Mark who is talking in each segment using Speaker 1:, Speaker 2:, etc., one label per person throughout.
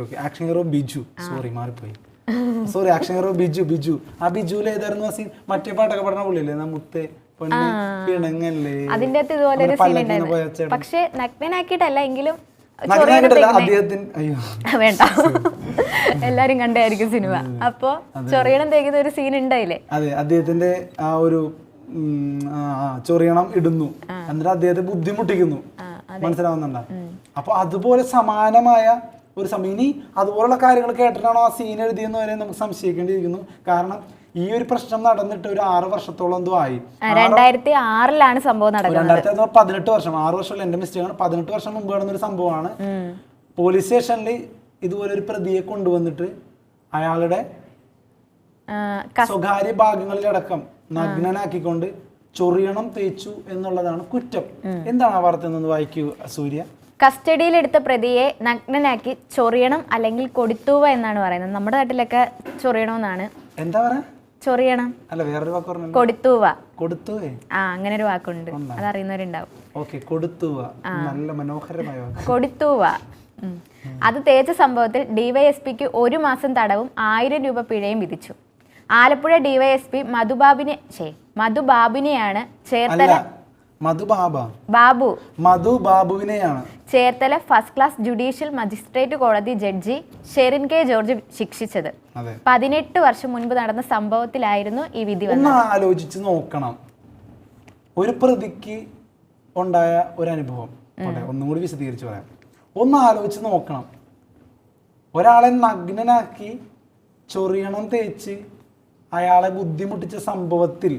Speaker 1: Okay action hero Biju sorry മാറിപ്പോയി. Sorry action hero Biju Biju ആ ബിജുവിൽ ഏതായിരുന്നു ആ സീൻ മറ്റേ പാട്ടൊക്കെ പാടുന്ന പുള്ളിയില്ലേ? മുത്തേ പെണ്ണ്
Speaker 2: അതിന്റെ അകത്ത് ഇതുപോലെ ഒരു സീൻ ഉണ്ടായിരുന്നു. പക്ഷെ നഗ്നനാക്കിയിട്ടല്ല എങ്കിലും വേണ്ട. എല്ലാരും കണ്ടായിരിക്കും സിനിമ. അപ്പോ ചൊറിയണം തേക്കുന്ന ഒരു സീൻ ഉണ്ടായില്ലേ?
Speaker 1: അതെ അദ്ദേഹത്തിന്റെ ആ ഒരു ചൊറിയണം ഇടുന്നു. എന്നിട്ട് അദ്ദേഹത്തെ ബുദ്ധിമുട്ടിക്കുന്നു. മനസ്സിലാവുന്നുണ്ടോ? അപ്പൊ അതുപോലെ സമാനമായ ഒരു സമയം. ഇനി അതുപോലുള്ള കാര്യങ്ങൾ കേട്ടിട്ടാണോ ആ സീൻ എഴുതിയെന്ന് വരെ നമുക്ക് സംശയിക്കേണ്ടിയിരിക്കുന്നു. കാരണം ഈ ഒരു പ്രശ്നം നടന്നിട്ട് ഒരു ആറ് വർഷത്തോളം എന്തോ ആയി.
Speaker 2: രണ്ടായിരത്തി ആറിലാണ് സംഭവം നടക്കുന്നത്.
Speaker 1: രണ്ടായിരത്തി പതിനെട്ട് വർഷം. ആറ് വർഷമല്ല എന്റെ മിസ്റ്റേക്ക് ആണ്. പതിനെട്ട് വർഷം മുമ്പ് നടന്ന ഒരു സംഭവമാണ് പോലീസ് സ്റ്റേഷനിൽ ഇതുപോലെ ഒരു പ്രതിയെ കൊണ്ടുവന്നിട്ട് അയാളുടെ സ്വകാര്യ ഭാഗങ്ങളിലടക്കം നഗ്നനാക്കിക്കൊണ്ട് ചൊറിയണം തേച്ചു എന്നുള്ളതാണ് കുറ്റം. എന്താണ് ആ വാർത്ത വായിക്കൂ സൂര്യ?
Speaker 2: കസ്റ്റഡിയിലെടുത്ത പ്രതിയെ നഗ്നനാക്കി ചൊറിയണം അല്ലെങ്കിൽ കൊടുത്തുവ എന്നാണ് പറയുന്നത്. നമ്മുടെ നാട്ടിലൊക്കെ ചൊറിയണമെന്നാണ്.
Speaker 1: എന്താ പറയാ?
Speaker 2: ചൊറിയണം.
Speaker 1: അല്ല വേറൊരു വാക്ക് പറഞ്ഞു?
Speaker 2: കൊടുത്തുവ.
Speaker 1: കൊടുത്തുവേ?
Speaker 2: ആ അങ്ങനെ ഒരു വാക്കുണ്ട്
Speaker 1: ഓക്കെ കൊടുത്തുവ. നല്ല മനോഹരമായ വാക്ക്.
Speaker 2: കൊടുത്തുവ. അത് തേച്ച സംഭവത്തിൽ ഡിവൈഎസ്പിക്ക് ഒരു മാസം തടവും ആയിരം രൂപ പിഴയും വിധിച്ചു. ആലപ്പുഴ ഡിവൈഎസ്പി മധുബാബിനെ ഛേ മധുബാബിനെയാണ് ചേർത്തല
Speaker 1: മധു ബാബ
Speaker 2: Babu.
Speaker 1: Madhu ബാബുവിനെയാണ്
Speaker 2: Cherthala first class judicial magistrate കോടതി ജഡ്ജി ഷെറിൻ കെ ജോർജ് ശിക്ഷിച്ചത്. പതിനെട്ട് വർഷം മുൻപ് നടന്ന സംഭവത്തിലായിരുന്നു ഈ വിധി
Speaker 1: ഒന്ന് ആലോചിച്ച് നോക്കണം. ഒരു പ്രതിക്ക് ഉണ്ടായ ഒരു അനുഭവം ഒന്നും കൂടി വിശദീകരിച്ച് പറയാം. ഒന്ന് ആലോചിച്ച് നോക്കണം. ഒരാളെ നഗ്നനാക്കി ചൊറിയണം തേച്ച് അയാളെ ബുദ്ധിമുട്ടിച്ച സംഭവത്തിൽ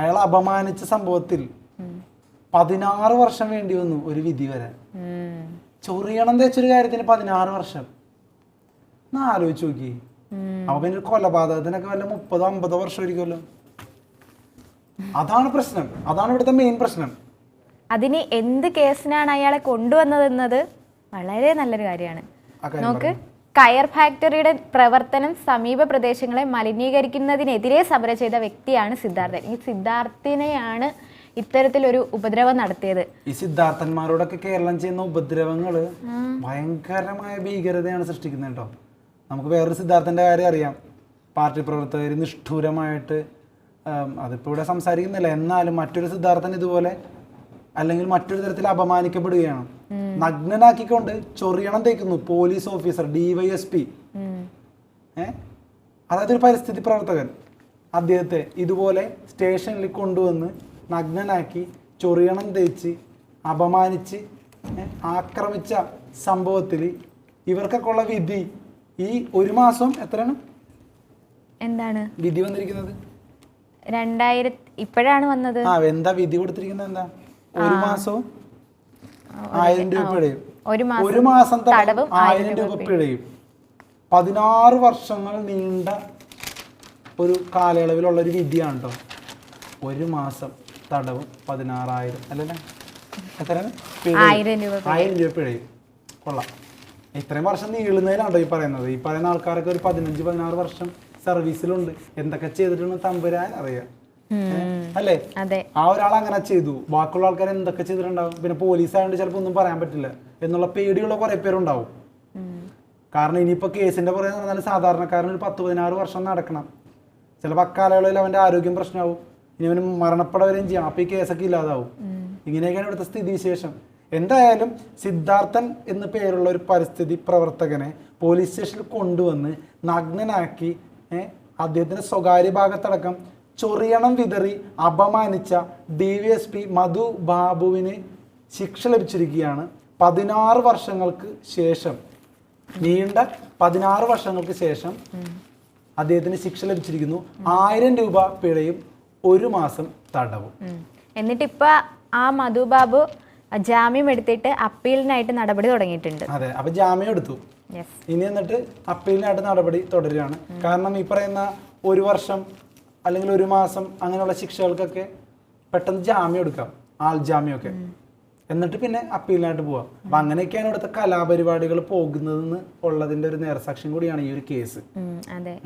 Speaker 1: അയാളെ അപമാനിച്ച സംഭവത്തിൽ പതിനാറ് വർഷം വേണ്ടി വന്നു ഒരു വിധി
Speaker 2: വരെ.
Speaker 1: ചൊറിയണം തേച്ചൊരു കാര്യത്തിന് പതിനാറ് വർഷം. എന്നാ ആലോചിച്ച് നോക്കി. അപ്പൊ പിന്നെ ഒരു കൊലപാതകത്തിനൊക്കെ വല്ല മുപ്പതോ അമ്പതോ വർഷം ആയിരിക്കുമല്ലോ. അതാണ് പ്രശ്നം. അതാണ് ഇവിടുത്തെ മെയിൻ പ്രശ്നം.
Speaker 2: അതിന് എന്ത് കേസിനാണ് അയാളെ കൊണ്ടുവന്നതെന്നത് വളരെ നല്ലൊരു കാര്യമാണ്. നോക്ക് കയർ ഫാക്ടറിയുടെ പ്രവർത്തനം സമീപ പ്രദേശങ്ങളെ മലിനീകരിക്കുന്നതിനെതിരെ സമരം ചെയ്ത വ്യക്തിയാണ് സിദ്ധാർത്ഥൻ. ഈ സിദ്ധാർത്ഥിനെയാണ് ഇത്തരത്തിലൊരു ഉപദ്രവം നടത്തിയത്.
Speaker 1: ഈ സിദ്ധാർത്ഥന്മാരോടൊക്കെ കേരളം ചെയ്യുന്ന ഉപദ്രവങ്ങൾ ഭയങ്കരമായ ഭീകരതയാണ് സൃഷ്ടിക്കുന്നത് കേട്ടോ. നമുക്ക് വേറൊരു സിദ്ധാർത്ഥന്റെ കാര്യം അറിയാം. പാർട്ടി പ്രവർത്തകർ നിഷ്ഠൂരമായിട്ട് അതിപ്പോൾ അതിപ്പോ ഇവിടെ സംസാരിക്കുന്നില്ല. എന്നാലും മറ്റൊരു സിദ്ധാർത്ഥൻ ഇതുപോലെ അല്ലെങ്കിൽ മറ്റൊരു തരത്തിൽ അപമാനിക്കപ്പെടുകയാണ്. നഗ്നനാക്കിക്കൊണ്ട് ചൊറിയണം തേക്കുന്നു പോലീസ് ഓഫീസർ ഡിവൈഎസ്പി. ഏ? അതായത് ഒരു പരിസ്ഥിതി പ്രവർത്തകൻ അദ്ദേഹത്തെ ഇതുപോലെ സ്റ്റേഷനിൽ കൊണ്ടുവന്ന് നഗ്നനാക്കി ചൊറിയണം തേച്ച് അപമാനിച്ച് ആക്രമിച്ച സംഭവത്തിൽ ഇവർക്കൊക്കെ ഉള്ള വിധി ഈ ഒരു മാസം എത്രയാണ്?
Speaker 2: എന്താണ്?
Speaker 1: വിധി വന്നിരിക്കുന്നത്?
Speaker 2: രണ്ടായിരത്തി ഇപ്പോഴാണ് വന്നത്?
Speaker 1: ആ എന്താ വിധി കൊടുത്തിരിക്കുന്നത് എന്താ? ഒരു മാസവും ആയിരം രൂപ പിഴയും
Speaker 2: ഒരു മാസം
Speaker 1: തടവും ആയിരം രൂപ പിഴയും പതിനാറ് വർഷങ്ങൾ നീണ്ട ഒരു കാലയളവിലുള്ള ഒരു വിധിയാണ് കേട്ടോ ഒരു മാസം. തടവും പതിനാറായിരം അല്ലല്ലേ? എത്രയാണ്.
Speaker 2: ആയിരം രൂപ
Speaker 1: ആയിരം രൂപ പിഴയും. കൊള്ളാം. ഇത്രയും വർഷം നീളുന്നതിലാണോ ഈ പറയുന്നത്? ഈ പറയുന്ന ആൾക്കാരൊക്കെ ഒരു പതിനഞ്ച് പതിനാറ് വർഷം സർവീസിലുണ്ട്. എന്തൊക്കെ ചെയ്തിട്ടുണ്ട് തമ്പുരാൻ അറിയാം. അല്ലേ? ആ ഒരാൾ അങ്ങനെ ചെയ്തു. ബാക്കിയുള്ള ആൾക്കാർ എന്തൊക്കെ ചെയ്തിട്ടുണ്ടാവും? പിന്നെ പോലീസ് ആയതുകൊണ്ട് ചിലപ്പോൾ ഒന്നും പറയാൻ പറ്റില്ല. എന്നുള്ള പേടിയുള്ള കുറെ പേരുണ്ടാവും. കാരണം ഇനിയിപ്പോ കേസിന്റെ പുറകെ നടന്നാൽ സാധാരണക്കാരൻ ഒരു പത്ത് പതിനാറ് വർഷം നടക്കണം. ചിലപ്പോൾ അക്കാലയളവിൽ അവന്റെ ആരോഗ്യം പ്രശ്നമാവും. ഇനി അവന് മരണപ്പെടവരെയും ചെയ്യാം അപ്പൊ ഈ കേസൊക്കെ ഇല്ലാതാവും. ഇങ്ങനെയൊക്കെയാണ് ഇവിടുത്തെ സ്ഥിതിവിശേഷം. എന്തായാലും സിദ്ധാർത്ഥൻ എന്ന് പേരുള്ള ഒരു പരിസ്ഥിതി പ്രവർത്തകനെ പോലീസ് സ്റ്റേഷനിൽ കൊണ്ടുവന്ന് നഗ്നനാക്കി അദ്ദേഹത്തിന്റെ സ്വകാര്യ ഭാഗത്തടക്കം ചൊറിയണം വിതറി അപമാനിച്ച D V S P Madhu ബാബുവിന് ശിക്ഷ ലഭിച്ചിരിക്കുകയാണ് പതിനാറ് വർഷങ്ങൾക്ക് ശേഷം. നീണ്ട പതിനാറ് വർഷങ്ങൾക്ക് ശേഷം അദ്ദേഹത്തിന് ശിക്ഷ ലഭിച്ചിരിക്കുന്നു. ആയിരം രൂപ പിഴയും ഒരു മാസം തടവും.
Speaker 2: എന്നിട്ട് ഇപ്പൊ ആ മധുബാബു ജാമ്യം എടുത്തിട്ട് അപ്പീലിനായിട്ട് നടപടി തുടങ്ങിയിട്ടുണ്ട്.
Speaker 1: അതെ അപ്പൊ ജാമ്യം എടുത്തു. ഇനി എന്നിട്ട് അപ്പീലിനായിട്ട് നടപടി തുടരുകയാണ്. കാരണം ഈ പറയുന്ന ഒരു വർഷം അല്ലെങ്കിൽ ഒരു മാസം അങ്ങനെയുള്ള ശിക്ഷകൾക്കൊക്കെ പെട്ടെന്ന് ജാമ്യം എടുക്കാം ആൾ ജാമ്യമൊക്കെ. എന്നിട്ട് പിന്നെ അപ്പീലിനായിട്ട് പോവാം. അപ്പൊ അങ്ങനെയൊക്കെയാണ് ഇവിടുത്തെ കലാപരിപാടികൾ പോകുന്നതെന്ന് ഉള്ളതിന്റെ ഒരു നേർസാക്ഷ്യം കൂടിയാണ് ഈ ഒരു കേസ്.
Speaker 2: അതെ.